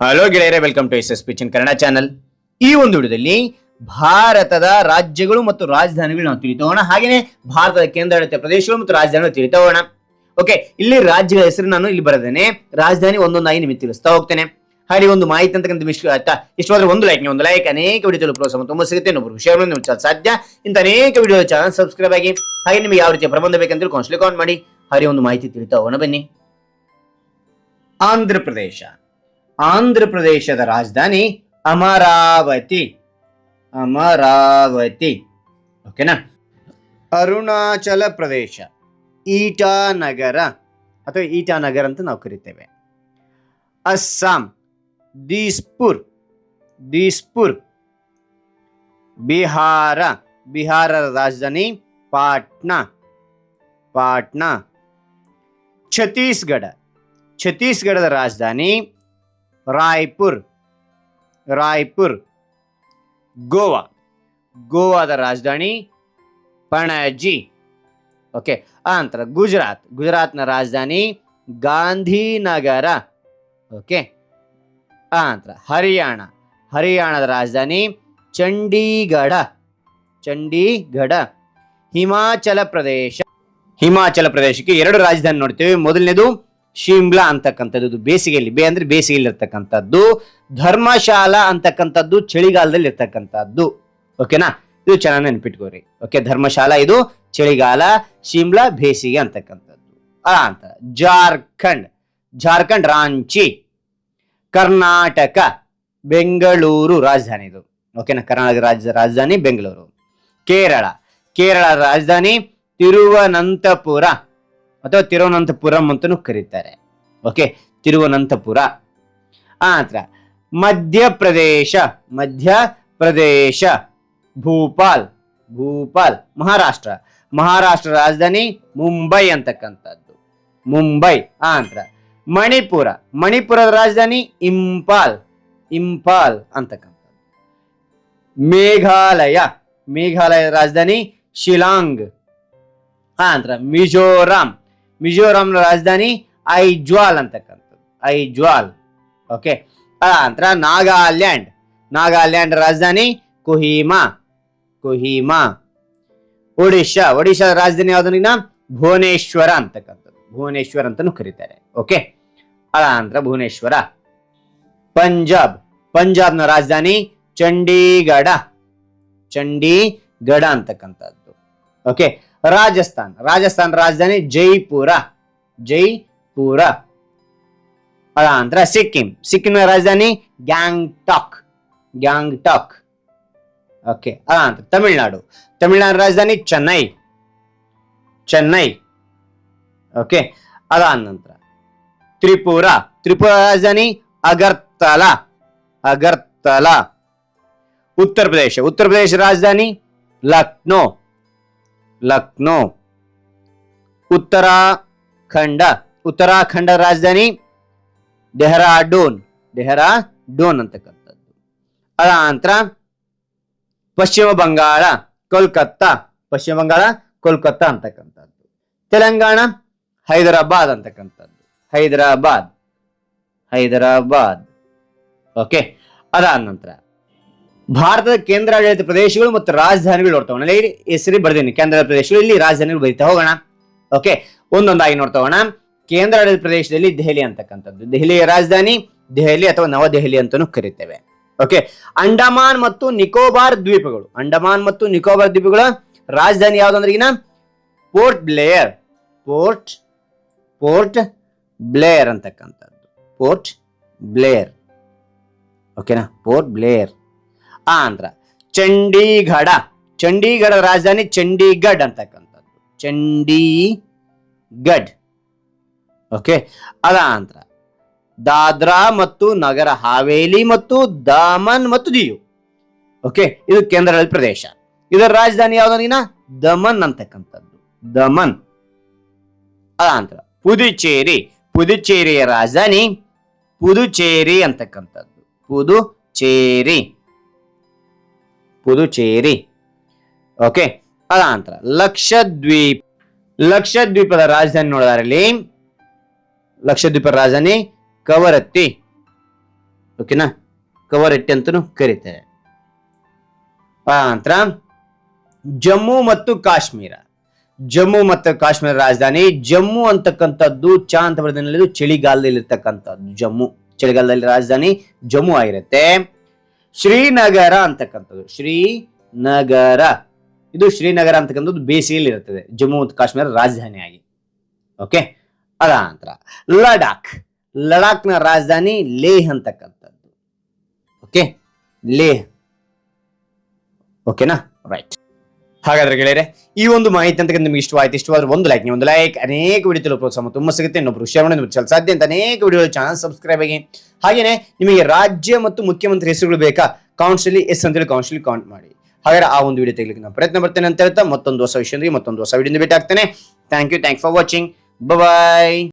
Hello ಗೆಳೆಯರೇ welcome to S S ಪಿಚನ್ Kannada channel ಈ ಒಂದು ವಿಡಿಯೋದಲ್ಲಿ ಭಾರತದ ರಾಜ್ಯಗಳು ಮತ್ತು ರಾಜಧಾನಿಗಳು ನಾವು ತಿಳಿತೋಣ ಹಾಗೆಯೇ ಭಾರತದ ಕೇಂದ್ರಾಡಳಿತ ಪ್ರದೇಶಗಳು ಮತ್ತು ರಾಜಧಾನಿಗಳು ತಿಳಿತೋಣ ಓಕೆ ಇಲ್ಲಿ ರಾಜ್ಯಗಳ ಹೆಸರು ನಾನು ಇಲ್ಲಿ ಬರೆದೇನೆ ರಾಜಧಾನಿ ಒಂದೊಂದಾಗಿ ನಿಮಗೆ ತಿಳಿಸ್ತಾ ಹೋಗ್ತೇನೆ. ಹಾಗೆ ಒಂದು ಮಾಹಿತಿ ಅಂತಕ್ಕಂಥ ವಿಷಯ ಆಯ್ತಾ? ಇಷ್ಟವಾದ್ರೆ ಒಂದು ಲೈಕ್ ಒಂದು ಲೈಕ್ ಅನೇಕ ವಿಡಿಯೋ ಪ್ರೋತ್ಸಾಹ ತುಂಬ ಸಿಗುತ್ತೆ. ಇನ್ನೊಬ್ಬರು ವಿಷಯಗಳನ್ನು ನಿಮ್ಗೆ ಸಾಧ್ಯ. ಇಂಥ ಅನೇಕ ವಿಡಿಯೋ ಚಾನಲ್ ಸಬ್ಸ್ಕ್ರೈಬ್ ಆಗಿ ಹಾಗೆ ನಿಮಗೆ ಯಾವ ರೀತಿಯ ಪ್ರಬಂಧ ಬೇಕಂತೇಳಿ ಕೌನ್ಸಿಲ್ ಕಾನ್ ಮಾಡಿ. ಹಾಗೆ ಒಂದು ಮಾಹಿತಿ ತಿಳಿತಾ ಹೋಗೋಣ ಬನ್ನಿ. ಆಂಧ್ರ ಪ್ರದೇಶ. ಆಂಧ್ರ ಪ್ರದೇಶದ ರಾಜಧಾನಿ ಅಮರಾವತಿ. ಅಮರಾವತಿ. ಓಕೆನಾ? ಅರುಣಾಚಲ ಪ್ರದೇಶ, ಈಟಾನಗರ, ಅಥವಾ ಈಟಾನಗರ ಅಂತ ನಾವು ಕರಿತೇವೆ. ಅಸ್ಸಾಂ, ದೀಸ್ಪುರ್ ದೀಸ್ಪುರ್. ಬಿಹಾರ, ಬಿಹಾರದ ರಾಜಧಾನಿ ಪಾಟ್ನಾ ಪಾಟ್ನಾ. ಛತ್ತೀಸ್ಗಢ, ಛತ್ತೀಸ್ಗಢದ ರಾಜಧಾನಿ ರಾಯ್ಪುರ್ ರಾಯ್ಪುರ್, ಗೋವಾ. ಗೋವಾದ ರಾಜಧಾನಿ ಪಣಜಿ. ಓಕೆ ಆನಂತರ ನಂತರ ಗುಜರಾತ್. ಗುಜರಾತ್ನ ರಾಜಧಾನಿ ಗಾಂಧಿನಗರ. ಓಕೆ, ಆ ನಂತರ ಹರಿಯಾಣ. ಹರಿಯಾಣದ ರಾಜಧಾನಿ ಚಂಡೀಗಢ. ಚಂಡೀಗಢ. ಹಿಮಾಚಲ ಪ್ರದೇಶ. ಹಿಮಾಚಲ ಪ್ರದೇಶಕ್ಕೆ ಎರಡು ರಾಜಧಾನಿ ನೋಡ್ತೀವಿ. ಮೊದಲನೇದು ಶಿಮ್ಲಾ ಅಂತಕ್ಕಂಥದ್ದು ಬೇಸಿಗೆಯಲ್ಲಿ, ಬೇ ಅಂದ್ರೆ ಬೇಸಿಗೆಯಲ್ಲಿ ಇರ್ತಕ್ಕಂಥದ್ದು ಧರ್ಮಶಾಲಾ ಅಂತಕ್ಕಂಥದ್ದು ಚಳಿಗಾಲದಲ್ಲಿ ಇರ್ತಕ್ಕಂಥದ್ದು ಓಕೆನಾ? ಇದು ಚೆನ್ನಾಗಿ ನೆನ್ಪಿಟ್ಕೋರಿ ಓಕೆ, ಧರ್ಮಶಾಲಾ ಇದು, ಚಳಿಗಾಲ, ಶಿಮ್ಲಾ, ಬೇಸಿಗೆ ಅಂತಕ್ಕಂಥದ್ದು. ಆ, ಅಂತ. ಜಾರ್ಖಂಡ್. ಜಾರ್ಖಂಡ್, ರಾಂಚಿ. ಕರ್ನಾಟಕ, ಬೆಂಗಳೂರು ರಾಜಧಾನಿ ಇದು. ಓಕೆನಾ? ಕರ್ನಾಟಕ ರಾಜ್ಯದ ರಾಜಧಾನಿ ಬೆಂಗಳೂರು. ಕೇರಳ. ಕೇರಳ ರಾಜಧಾನಿ ತಿರುವನಂತಪುರ. ಅಥವಾ ತಿರುವನಂತಪುರಂ ಅಂತಲೂ ಕರೀತಾರೆ. ಓಕೆ ತಿರುವನಂತಪುರ. ಆ ಪ್ರದೇಶ ಮಧ್ಯಪ್ರದೇಶ ಮಧ್ಯಪ್ರದೇಶ, ಭೂಪಾಲ್ ಭೂಪಾಲ್, ಮಹಾರಾಷ್ಟ್ರ. ಮಹಾರಾಷ್ಟ್ರ ರಾಜಧಾನಿ ಮುಂಬೈ ಅಂತಕ್ಕಂಥದ್ದು. ಮುಂಬೈ ಆ ನಂತರ ಮಣಿಪುರ. ಮಣಿಪುರದ ರಾಜಧಾನಿ ಇಂಪಾಲ್. ಇಂಪಾಲ್ ಅಂತಕ್ಕಂಥದ್ದು. ಮೇಘಾಲಯ. ಮೇಘಾಲಯದ ರಾಜಧಾನಿ ಶಿಲಾಂಗ್. ಆ ನಂತರ ಮಿಜೋರಾಂ. ಮಿಜೋರಾಂನ ರಾಜಧಾನಿ ಐಜ್ವಾಲ್ ಅಂತಕ್ಕಂಥದ್ದು. ಐಜ್ವಾಲ್. ಓಕೆ ನಂತರ ನಾಗಾಲ್ಯಾಂಡ್. ನಾಗಾಲ್ಯಾಂಡ್ ರಾಜಧಾನಿ ಕೊಹಿಮಾ. ಕೊಹಿಮಾ. ಒಡಿಶಾ. ಒಡಿಶಾ ರಾಜಧಾನಿ ಯಾವ್ದನ್ನ ಭುವನೇಶ್ವರ ಅಂತಕ್ಕಂಥದ್ದು. ಭುವನೇಶ್ವರ ಅಂತಾನು ಕರೀತಾರೆ. ಓಕೆ ಆ ನಂತರ ಭುವನೇಶ್ವರ. ಪಂಜಾಬ್. ಪಂಜಾಬ್ನ ರಾಜಧಾನಿ ಚಂಡೀಗಢ. ಚಂಡೀಗಢ ಅಂತಕ್ಕಂಥದ್ದು. ಓಕೆ ರಾಜಸ್ಥಾನ್ ರಾಜಸ್ಥಾನ್ ರಾಜಧಾನಿ ಜೈಪುರ ಜೈಪುರ ಅದ ನಂತರ ಸಿಕ್ಕಿಂ ಸಿಕ್ಕಿಂನ ರಾಜಧಾನಿ ಗ್ಯಾಂಗ್ಟಾಕ್ ಗ್ಯಾಂಗ್ಟಾಕ್ ಓಕೆ ಅದ ನಂತರ ತಮಿಳ್ನಾಡು ತಮಿಳ್ನಾಡು ರಾಜಧಾನಿ ಚೆನ್ನೈ ಚೆನ್ನೈ ಓಕೆ ಅದಾದ ನಂತರ ತ್ರಿಪುರ ತ್ರಿಪುರ ರಾಜಧಾನಿ ಅಗರ್ತಲ ಅಗರ್ತಲ ಉತ್ತರ ಪ್ರದೇಶ ಉತ್ತರ ಪ್ರದೇಶ ರಾಜಧಾನಿ ಲಕ್ನೋ ಲಕ್ನೋ. ಉತ್ತರಾಖಂಡ. ಉತ್ತರಾಖಂಡ ರಾಜಧಾನಿ ಡೆಹರಾಡೂನ್. ಡೆಹರಾಡೂನ್ ಅಂತಕ್ಕಂಥದ್ದು. ಅದ ನಂತರ ಪಶ್ಚಿಮ ಬಂಗಾಳ, ಕೋಲ್ಕತ್ತಾ. ಪಶ್ಚಿಮ ಬಂಗಾಳ, ಕೋಲ್ಕತ್ತಾ ಅಂತಕ್ಕಂಥದ್ದು. ತೆಲಂಗಾಣ, ಹೈದರಾಬಾದ್ ಅಂತಕ್ಕಂಥದ್ದು. ಹೈದರಾಬಾದ್. ಹೈದರಾಬಾದ್. ಓಕೆ ಅದಾದ ನಂತರ ಭಾರತದ ಕೇಂದ್ರಾಡಳಿತ ಪ್ರದೇಶಗಳು ಮತ್ತು ರಾಜಧಾನಿಗಳು ನೋಡ್ತಾ ಹೋಗೋಣ. ಹೆಸರು ಬರ್ದೇನೆ. ಕೇಂದ್ರ ಪ್ರದೇಶಗಳು, ಇಲ್ಲಿ ರಾಜಧಾನಿಗಳು ಬರೀತಾ ಹೋಗೋಣ. ಓಕೆ ಒಂದೊಂದಾಗಿ ನೋಡ್ತಾ ಹೋಗೋಣ. ಕೇಂದ್ರಾಡಳಿತ ಪ್ರದೇಶದಲ್ಲಿ ದೆಹಲಿ ಅಂತಕ್ಕಂಥದ್ದು. ದೆಹಲಿಯ ರಾಜಧಾನಿ, ದೆಹಲಿ ಅಥವಾ ನವದೆಹಲಿ ಅಂತಾನು ಕರಿತೇವೆ. ಓಕೆ ಅಂಡಮಾನ್ ಮತ್ತು ನಿಕೋಬಾರ್ ದ್ವೀಪಗಳು. ಅಂಡಮಾನ್ ಮತ್ತು ನಿಕೋಬಾರ್ ದ್ವೀಪಗಳ ರಾಜಧಾನಿ ಯಾವ್ದಂದ್ರೆ ಈಗ Port Blair. Port Port Blair ಅಂತಕ್ಕಂಥದ್ದು. Port Blair. ಓಕೆನಾ ಪೋರ್ಟ್ ಬ್ಲೇಯರ್. ಆ ಅಂದ್ರ ಚಂಡೀಗಢ. ಚಂಡೀಗಢ ರಾಜಧಾನಿ ಚಂಡೀಗಢ್ ಅಂತಕ್ಕಂಥದ್ದು. ಚಂಡೀಗಢ್. ಓಕೆ? ಅದ ಆಂಧ್ರ. ದಾದ್ರಾ ಮತ್ತು ನಗರ ಹಾವೇಲಿ ಮತ್ತು ದಮನ್ ಮತ್ತು ದಿಯು. ಓಕೆ? ಇದು ಕೇಂದ್ರಾಡಳಿತ ಪ್ರದೇಶ. ಇದರ ರಾಜಧಾನಿ ಯಾವ್ದಾಗಿನ ದಮನ್ ಅಂತಕ್ಕಂಥದ್ದು. ದಮನ್. ನಂತರ ಪುದುಚೇರಿ. ಪುದುಚೇರಿಯ ರಾಜಧಾನಿ ಪುದುಚೇರಿ ಅಂತಕ್ಕಂಥದ್ದು. ಪುದುಚೇರಿ. ಪುದುಚೇರಿ. ಓಕೆ ಅದ ನಂತರ ಲಕ್ಷದ್ವೀಪ್. ಲಕ್ಷದ್ವೀಪದ ರಾಜಧಾನಿ ನೋಡೋದಾರಲ್ಲಿ ಲಕ್ಷದ್ವೀಪ ರಾಜಧಾನಿ ಕವರತ್ತಿ. ಓಕೆನಾ ಕವರಟ್ಟಿ ಅಂತಲೂ ಕರೀತಾರೆ ನಂತರ ಜಮ್ಮು ಮತ್ತು ಕಾಶ್ಮೀರ. ಜಮ್ಮು ಮತ್ತು ಕಾಶ್ಮೀರ ರಾಜಧಾನಿ, ಜಮ್ಮು ಅಂತಕ್ಕಂಥದ್ದು ಚಾ ಅಂತ ಚಳಿಗಾಲದಲ್ಲಿ ಇರ್ತಕ್ಕಂಥದ್ದು ಜಮ್ಮು. ಚಳಿಗಾಲದಲ್ಲಿ ರಾಜಧಾನಿ ಜಮ್ಮು ಆಗಿರುತ್ತೆ. ಶ್ರೀನಗರ ಅಂತಕ್ಕಂಥದ್ದು. ಶ್ರೀನಗರ. ಇದು ಶ್ರೀನಗರ ಅಂತಕ್ಕಂಥದ್ದು ಬೇಸಿಗೆಯಲ್ಲಿ ಇರುತ್ತದೆ. ಜಮ್ಮು ಮತ್ತು ಕಾಶ್ಮೀರ ರಾಜಧಾನಿಯಾಗಿ. ಓಕೆ? ಅದ ನಂತರ ಲಡಾಖ್. ಲಡಾಖ್ನ ರಾಜಧಾನಿ ಲೇಹ್ ಅಂತಕ್ಕಂಥದ್ದು. ಓಕೆ? ಲೇಹ್ ಓಕೆನಾ? ರೈಟ್. ಹಾಗಾದ್ರೆ ಗೆಳೆಯರೆ, ಈ ಒಂದು ಮಾಹಿತಿ ಅಂತ ನಿಮ್ಗೆ ಇಷ್ಟವಾಯ್ತು, ಇಷ್ಟವಾದ್ರೆ ಒಂದು ಲೈಕ್ ನೀವು ಒಂದು ಲೈಕ್ ಅನೇಕ ವಿಡಿಯೋ ಪ್ರೋತ್ಸಾಹ ತುಂಬ ಸಿಗುತ್ತೆ. ಇನ್ನೊಬ್ರು ಶೇರ್ ಮಾಡಿ ನಿಮ್ಗೆ ಸಾಧ್ಯ ಅಂತ ಅನೇಕ ವಿಡಿಯೋ ಚಾನಲ್ ಸಬ್ಸ್ಕ್ರೈಬ್ ಆಗಿ. ಹಾಗೇನೆ ನಿಮಗೆ ರಾಜ್ಯ ಮತ್ತು ಮುಖ್ಯಮಂತ್ರಿ ಹೆಸರುಗಳು ಬೇಕಾ? ಕೌನ್ಸಿಲಿ ಎಸ್ ಅಂತೇಳಿ ಕೌನ್ಸಿಲಿ ಕೌಂಟ್ ಮಾಡಿ. ಹಾಗಾದ್ರೆ ಆ ಒಂದು ವಿಡಿಯೋ ತೆಗಿಲಿಕ್ಕೆ ನಾನು ಪ್ರಯತ್ನ ಬರ್ತೇನೆ ಅಂತ ಹೇಳ್ತಾ ಮತ್ತೊಂದು ಹೊಸ ವಿಷಯದೊಂದಿಗೆ ಮತ್ತೊಂದು ಹೊಸ ವಿಡಿಯೋ ಭೇಟಿ ಆಗ್ತೇನೆ thank you thank for watching bye